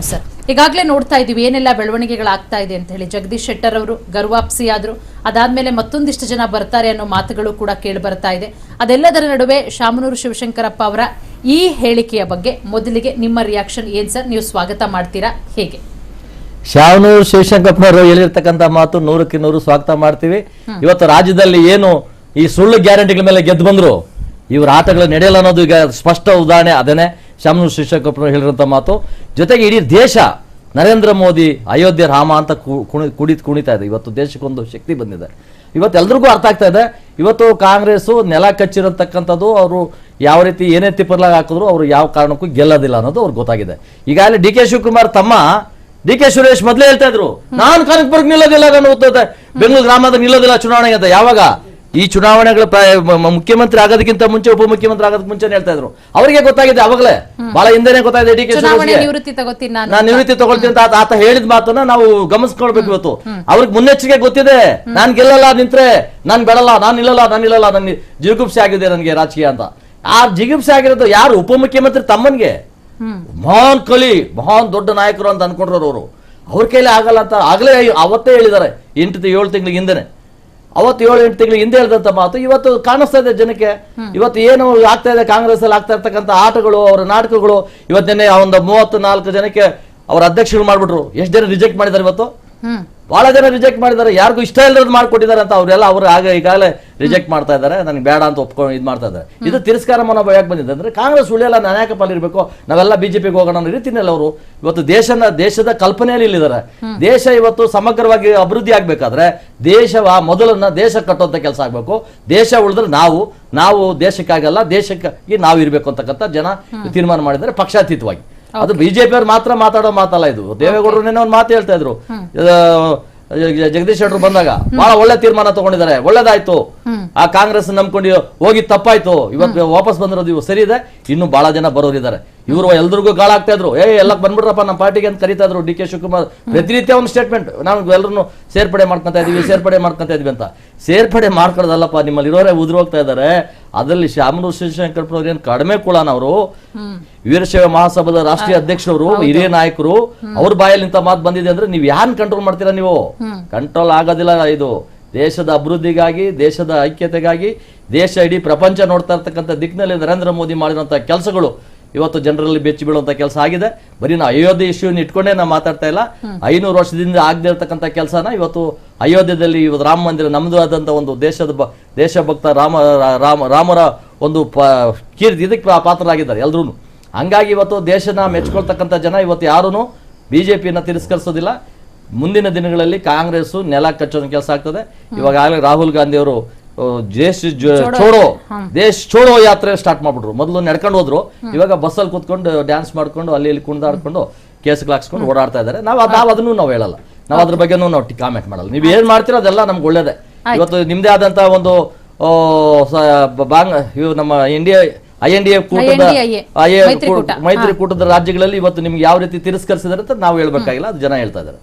ನಾನು ಸರ್. ಈಗಾಗಲೇ ನೋಡ್ತಾ ಇದೀವಿ ಏನೆಲ್ಲ ಬೆಳವಣಿಗೆಗಳಾಗ್ತಾ ಇದೆ ಅಂತ ಹೇಳಿ. ಜಗದೀಶ್ ಶೆಟ್ಟರ್ ಅವರು ಗರ್ವಾಪ್ಸಿ ಆದ್ರು ಅದಾದ್ಮೇಲೆ ಮತ್ತೊಂದಿಷ್ಟು ಜನ ಬರ್ತಾರೆ ಅನ್ನೋ ಮಾತುಗಳು ಕೂಡ ಕೇಳಿ ಬರ್ತಾ ಇದೆ. ಅದೆಲ್ಲದರ ನಡುವೆ ಶಾಮನೂರು ಶಿವಶಂಕರಪ್ಪ ಅವರ ಈ ಹೇಳಿಕೆಯ ಬಗ್ಗೆ ಮೊದಲಿಗೆ ನಿಮ್ಮ ರಿಯಾಕ್ಷನ್ ಏನ್ ಸರ್? ನೀವು ಸ್ವಾಗತ ಮಾಡ್ತೀರಾ? ಹೇಗೆ? ಶಾಮನೂರು ಶಿವಶಂಕರಪ್ಪನವರು ಹೇಳಿರ್ತಕ್ಕಂತ ಮಾತು ನೂರಕ್ಕೆ ನೂರು ಸ್ವಾಗತ ಮಾಡ್ತೀವಿ. ಇವತ್ತು ರಾಜ್ಯದಲ್ಲಿ ಏನು ಈ ಸುಳ್ಳು ಗ್ಯಾರಂಟಿಗಳ ಮೇಲೆ ಗೆದ್ದು ಬಂದ್ರು ಇವ್ರ ಆಟಗಳು ನಡೆಯಲ್ಲ ಅನ್ನೋದು ಈಗ ಸ್ಪಷ್ಟ ಉದಾಹರಣೆ ಅದೇನೆ ಶಾಮನೂರು ಶಿವಶಂಕರಪ್ಪನವರು ಹೇಳಿರೋಂಥ ಮಾತು ಜೊತೆಗೆ ಇಡೀ ದೇಶ ನರೇಂದ್ರ ಮೋದಿ ಅಯೋಧ್ಯೆ ರಾಮ ಅಂತ ಕುಣಿ ಕುಣಿತ್ ಕುಣಿತಾ ಇದೆ. ಇವತ್ತು ದೇಶಕ್ಕೊಂದು ಶಕ್ತಿ ಬಂದಿದೆ. ಇವತ್ತು ಎಲ್ರಿಗೂ ಅರ್ಥ ಆಗ್ತಾ ಇದೆ. ಇವತ್ತು ಕಾಂಗ್ರೆಸ್ಸು ನೆಲ ಕಚ್ಚಿರತಕ್ಕಂಥದ್ದು ಅವರು ಯಾವ ರೀತಿ ಏನೇ ತಿಪ್ಪರ್ಲಾಗ ಹಾಕಿದ್ರು ಅವರು ಯಾವ ಕಾರಣಕ್ಕೂ ಗೆಲ್ಲೋದಿಲ್ಲ ಅನ್ನೋದು ಅವ್ರಿಗೆ ಗೊತ್ತಾಗಿದೆ. ಈಗಾಗಲೇ ಡಿ ಕೆ ಶಿವಕುಮಾರ್ ತಮ್ಮ ಡಿ ಕೆ ಸುರೇಶ್ ಮೊದಲೇ ಹೇಳ್ತಾ ಇದ್ರು ನಾನು ಕನಕಪುರಕ್ಕೆ ನಿಲ್ಲೋದಿಲ್ಲ ನಾನು ಗೊತ್ತೈತೆ ಬೆಂಗಳೂರು ಗ್ರಾಮದ ನಿಲ್ಲೋದಿಲ್ಲ ಚುನಾವಣೆ ಅಂತ. ಯಾವಾಗ? ಈ ಚುನಾವಣೆಗಳ ಮುಖ್ಯಮಂತ್ರಿ ಆಗೋದಕ್ಕಿಂತ ಮುಂಚೆ ಉಪಮುಖ್ಯಮಂತ್ರಿ ಆಗೋದಕ್ಕೆ ಮುಂಚೆ ಹೇಳ್ತಾ ಇದ್ರು. ಅವರಿಗೆ ಗೊತ್ತಾಗಿದೆ ಅವಾಗಲೇ. ಬಹಳ ಹಿಂದೆನೆ ಗೊತ್ತಾಗಿದೆ ಡಿ ಕೆ ನಾನು ನಿವೃತ್ತಿ ತಗೊಳ್ತೀನಿ ಅಂತ ಆತ- ಹೇಳಿದ ಮಾತನ್ನ ನಾವು ಗಮನಿಸ್ಕೊಳ್ಬೇಕು ಇವತ್ತು. ಅವ್ರಿಗೆ ಮುನ್ನೆಚ್ಚರಿಕೆ ಗೊತ್ತಿದೆ. ನಾನ್ ಗೆಲ್ಲಲ್ಲ ನಿಂತ್ರೆ ನಾನ್ ಬೆಳಲ್ಲ ನಾನ್ ಇಲ್ಲಲ್ಲ ನಾನ್ ಇಲ್ಲಲ್ಲ ನನ್ ಜಿಗುಪ್ಸೆ ಆಗಿದೆ ನನಗೆ ರಾಜಕೀಯ ಅಂತ. ಆ ಜಿಗುಪ್ಸೆ ಆಗಿರೋದು ಯಾರು? ಉಪಮುಖ್ಯಮಂತ್ರಿ ತಮ್ಮನ್ಗೆ? ಮಹಾನ್ ಕಲಿ ಮಹಾನ್ ದೊಡ್ಡ ನಾಯಕರು ಅಂತ ಅನ್ಕೊಂಡ್ರವ್ರು ಅವರು. ಅವ್ರ ಕೈಲಿ ಆಗಲ್ಲ ಅಂತ ಆಗ್ಲೇ ಅವತ್ತೇ ಹೇಳಿದ್ದಾರೆ. ಎಂಟು ಏಳು ತಿಂಗಳಿಗೆ ಹಿಂದೆನೆ. ಅವತ್ತು ಏಳು ಎಂಟು ತಿಂಗಳು ಹಿಂದೆ ಹೇಳಿದಂತ ಮಾತು. ಇವತ್ತು ಕಾಣಿಸ್ತಾ ಇದೆ ಜನಕ್ಕೆ. ಇವತ್ತು ಏನು ಆಗ್ತಾ ಇದೆ? ಕಾಂಗ್ರೆಸ್ ಅಲ್ಲಿ ಆಗ್ತಾ ಇರ್ತಕ್ಕಂಥ ಆಟಗಳು ಅವರ ನಾಟಕಗಳು ಇವತ್ತೇನೆ ಒಂದು ಮೂವತ್ತು ನಾಲ್ಕು ಜನಕ್ಕೆ ಅವರ ಅಧ್ಯಕ್ಷರು ಮಾಡ್ಬಿಟ್ರು. ಎಷ್ಟು ಜನ ರಿಜೆಕ್ಟ್ ಮಾಡಿದ್ದಾರೆ ಇವತ್ತು? ಬಹಳ ಜನ ರಿಜೆಕ್ಟ್ ಮಾಡಿದ್ದಾರೆ. ಯಾರಿಗೂ ಇಷ್ಟ ಇಲ್ಲದ ಮಾಡ್ಕೊಟ್ಟಿದ್ದಾರೆ ಅಂತ ಅವರೆಲ್ಲ ಅವರು ಆಗ ಈಗಾಗಲೇ ರಿಜೆಕ್ಟ್ ಮಾಡ್ತಾ ಇದ್ದಾರೆ ನನಗೆ ಬೇಡ ಅಂತ ಒಪ್ಕೊಂಡು ಇದು ಮಾಡ್ತಾ ಇದ್ದಾರೆ. ಇದು ತಿರಸ್ಕಾರ ಮನೋಭಾವ ಯಾಕೆ ಬಂದಿದೆ. ಅಂದರೆ ಕಾಂಗ್ರೆಸ್ ಉಳಿಯಲ್ಲ ನಾಯಕ ಪಾಲಿರಬೇಕು? ನಾವೆಲ್ಲ ಬಿಜೆಪಿಗೆ ಹೋಗೋಣ ಅನ್ನೋ ರೀತಿನಲ್ಲಿ ಅವರು ಇವತ್ತು ದೇಶನ ದೇಶದ ಕಲ್ಪನೆಯಲ್ಲಿ ಇಲ್ಲಿದ್ದಾರೆ. ದೇಶ ಇವತ್ತು ಸಮಗ್ರವಾಗಿ ಅಭಿವೃದ್ಧಿ ಆಗಬೇಕಾದ್ರೆ ದೇಶವ ಮೊದಲನ್ನ ದೇಶ ಕಟ್ಟುವಂಥ ಕೆಲಸ ಆಗಬೇಕು. ದೇಶ ಉಳಿದ್ರೆ ನಾವು ನಾವು ದೇಶಕ್ಕಾಗಲ್ಲ ದೇಶಕ್ಕಾಗಿ ನಾವು ಇರಬೇಕು ಅಂತಕ್ಕಂಥ ಜನ ತೀರ್ಮಾನ ಮಾಡಿದರೆ ಪಕ್ಷಾತೀತವಾಗಿ. ಅದು ಬಿಜೆಪಿ ಅವ್ರು ಮಾತ್ರ ಮಾತಾಡೋ ಮಾತಲ್ಲ ಇದು. ದೇವೇಗೌಡರು ಒಂದು ಮಾತು ಹೇಳ್ತಾ ಇದ್ರು. ಆ, ಜಗದೀಶ್ ಶೆಟ್ಟರು ಬಂದಾಗ ಬಹಳ ಒಳ್ಳೆ ತೀರ್ಮಾನ ತಗೊಂಡಿದ್ದಾರೆ. ಒಳ್ಳೇದಾಯ್ತು. ಆ ಕಾಂಗ್ರೆಸ್ ನಂಬ್ಕೊಂಡು ಹೋಗಿ ತಪ್ಪಾಯ್ತು. ಇವತ್ತು ವಾಪಸ್ ಬಂದಿರೋದು ಇವು ಸರಿ ಇದೆ? ಇನ್ನು ಬಹಳ ಜನ ಬರೋರಿದ್ದಾರೆ ಇವರು ಎಲ್ರಿಗೂ ಗಾಳಾಗ್ತಾ ಇದ್ರು. ಏ ಎಲ್ಲ ಬಂದ್ಬಿಡ್ರಪ್ಪ ನಮ್ಮ ಪಾರ್ಟಿಗೆ ಅಂತ ಕರೀತಾ ಇದ್ರು ಡಿ ಕೆ ಶಿವಕುಮಾರ್. ಪ್ರತಿನಿತ್ಯ ಒಂದು ಸ್ಟೇಟ್ಮೆಂಟ್ ನಾವು ಎಲ್ಲರೂ ಸೇರ್ಪಡೆ ಮಾಡ್ಕೊಂತ ಇದೀವಿ ಸೇರ್ಪಡೆ ಮಾಡ್ಕೊಂತ ಇದ್ವಿ ಅಂತ. ಸೇರ್ಪಡೆ ಮಾಡ್ಕೊಳ್ಳೋದಲ್ಲಪ್ಪ ನಿಮ್ಮಲ್ಲಿ ಇರೋರೇ ಉದುರು ಹೋಗ್ತಾ ಇದ್ದಾರೆ ಅದರಲ್ಲಿ ಶಾಮನೂರು ಶಿವಶಂಕರಪ್ಪನವ್ರು ಏನು ಕಡಿಮೆ ಕುಳನವರು ವೀರಶೈವ ಮಹಾಸಭಾದ ರಾಷ್ಟ್ರೀಯ ಅಧ್ಯಕ್ಷರವರು ಹಿರಿಯ ನಾಯಕರು. ಅವ್ರ ಬಾಯಲ್ಲಿ ಇಂಥ ಮಾತು ಬಂದಿದೆ ಅಂದ್ರೆ ನೀವು ಯಾರನ್ನ ಕಂಟ್ರೋಲ್ ಮಾಡ್ತೀರಾ ನೀವು? ಕಂಟ್ರೋಲ್ ಆಗೋದಿಲ್ಲ ಇದು. ದೇಶದ ಅಭಿವೃದ್ಧಿಗಾಗಿ ದೇಶದ ಐಕ್ಯತೆಗಾಗಿ ದೇಶ ಇಡೀ ಪ್ರಪಂಚ ನೋಡ್ತಾ ಇರ್ತಕ್ಕಂಥ ದಿಕ್ಕಿನಲ್ಲಿ ನರೇಂದ್ರ ಮೋದಿ ಮಾಡಿರುವಂಥ ಕೆಲಸಗಳು ಇವತ್ತು ಜನರಲ್ಲಿ ಬೆಚ್ಚಿ ಬೀಳುವಂಥ ಕೆಲಸ ಆಗಿದೆ. ಬರೀ ನಾ ಅಯೋಧ್ಯೆ ಇಶ್ಯೂನ ಇಟ್ಕೊಂಡೇ ನಾವು ಮಾತಾಡ್ತಾ ಇಲ್ಲ. ಐನೂರು ವರ್ಷದಿಂದ ಆಗದೆ ಇರತಕ್ಕಂಥ ಕೆಲಸನ ಇವತ್ತು ಅಯೋಧ್ಯೆಯಲ್ಲಿ ಇವತ್ತು ರಾಮ ಮಂದಿರ ನಮ್ಮದು ಆದಂಥ ಒಂದು ದೇಶದ ಬ ದೇಶಭಕ್ತ ರಾಮ ರಾಮ ರಾಮರ ಒಂದು ಪ ಕೀರ್ತಿ ಇದಕ್ಕೆ ಪಾತ್ರರಾಗಿದ್ದಾರೆ ಎಲ್ಲರೂ ಹಂಗಾಗಿ ಇವತ್ತು ದೇಶನ ಮೆಚ್ಕೊಳ್ತಕ್ಕಂಥ ಜನ ಇವತ್ತು ಯಾರೂ ಬಿ ಜೆ ಪಿಯನ್ನು ತಿರಸ್ಕರಿಸೋದಿಲ್ಲ. ಮುಂದಿನ ದಿನಗಳಲ್ಲಿ ಕಾಂಗ್ರೆಸ್ ನೆಲ ಕಚ್ಚೋ ಕೆಲಸ ಆಗ್ತದೆ. ಇವಾಗಲೇ ರಾಹುಲ್ ಗಾಂಧಿ ಅವರು ದೇಶ ಚೋಡೋ. ದೇಶ್ ಚೋಡೋ ಯಾತ್ರೆ ಸ್ಟಾರ್ಟ್ ಮಾಡ್ಬಿಟ್ರು. ಮೊದಲು ನಡ್ಕೊಂಡು ಹೋದ್ರು. ಇವಾಗ ಬಸ್ಸಲ್ಲಿ ಕೂತ್ಕೊಂಡು ಡ್ಯಾನ್ಸ್ ಮಾಡ್ಕೊಂಡು ಅಲ್ಲಿ ಇಲ್ಲಿ ಕುಣಿದಾಡ್ಕೊಂಡು ಕೇಸ್ಗಳು ಹಾಕ್ಸ್ಕೊಂಡು ಓಡಾಡ್ತಾ ಇದ್ದಾರೆ. ನಾವು ನಾವು ಅದನ್ನು ನಾವು ಹೇಳಲ್ಲ. ನಾವು ಅದ್ರ ಬಗ್ಗೆನೂ ನಾವು ಕಾಮೆಂಟ್ ಮಾಡಲ್ಲ. ನೀವು ಏನ್ ಮಾಡ್ತೀರೋ ಅದೆಲ್ಲ ನಮ್ಗೆ ಒಳ್ಳೇದೇ. ಇವತ್ತು ನಿಮ್ದೇ ಆದಂತ ಒಂದು ಬಾಂಗ್ ಇವು ನಮ್ಮ India I N D A ಕೂಟದ ಮೈತ್ರಿಕೂಟದ ರಾಜ್ಯಗಳಲ್ಲಿ ಇವತ್ತು ನಿಮ್ಗೆ ಯಾವ ರೀತಿ ತಿರಸ್ಕರಿಸಿದಾರೆ ಅಂತ ನಾವು ಹೇಳ್ಬೇಕಾಗಿಲ್ಲ. ಅದು ಜನ ಹೇಳ್ತಾ ಇದ್ದಾರೆ.